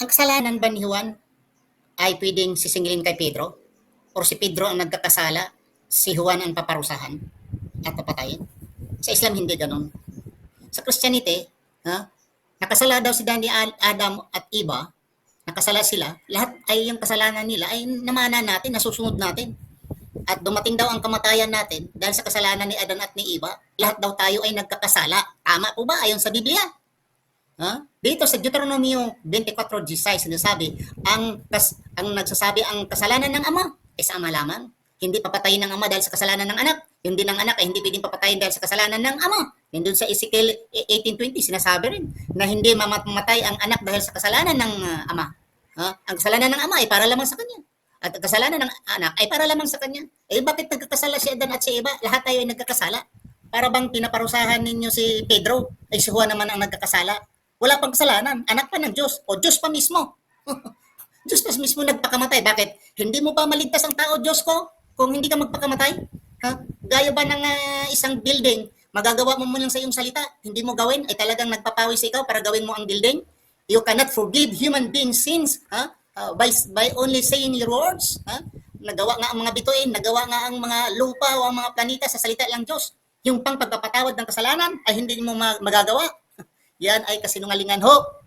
ang kasalanan ba ni Juan ay pwedeng sisingilin kay Pedro? Or si Pedro ang nagkakasala, si Juan ang paparusahan at papatayin? Sa Islam, hindi ganun. Sa Christianity, ha, nakasala daw si Dani Adam at Eva, nakasala sila, lahat ay yung kasalanan nila ay namana natin, nasusunod natin. At dumating daw ang kamatayan natin dahil sa kasalanan ni Adan at ni Eva, lahat daw tayo ay nagkakasala. Tama po ba ayon sa Biblia? Ha? Dito sa Deuteronomio 24:16 sinasabi, ang kas, ang nagsasabi ang kasalanan ng ama sa ama lamang. Hindi papatayin ng ama dahil sa kasalanan ng anak. Yung din ng anak ay hindi pwedeng papatayin dahil sa kasalanan ng ama. Yung dun sa Ezekiel 18:20 sinasabi rin na hindi mamamatay ang anak dahil sa kasalanan ng ah, ama. Ha? Ang kasalanan ng ama ay para lamang sa kanya. At ang kasalanan ng anak ay para lamang sa kanya. Eh bakit nagkakasala si Adan at si Eva? Lahat tayo ay nagkakasala. Para bang pinaparusahan ninyo si Pedro? Ay si Juan naman ang nagkakasala. Wala pang kasalanan. Anak pa ng Diyos. O Diyos pa mismo. Diyos pa mismo nagpakamatay. Bakit? Hindi mo pa maligtas ang tao, Diyos ko, kung hindi ka magpakamatay? Ha? Gaya ba ng ah, isang building, magagawa mo mo lang sa iyong salita, hindi mo gawin, ay talagang nagpapawis ikaw para gawin mo ang building? You cannot forgive human beings sins ha? Ah, by, by only saying your words. Ha? Nagawa nga ang mga bituin, nagawa nga ang mga lupa o ang mga planeta sa salita lang Diyos. Yung pang pagpapatawad ng kasalanan ay hindi mo ma- magagawa. Yan ay kasinungalingan ho.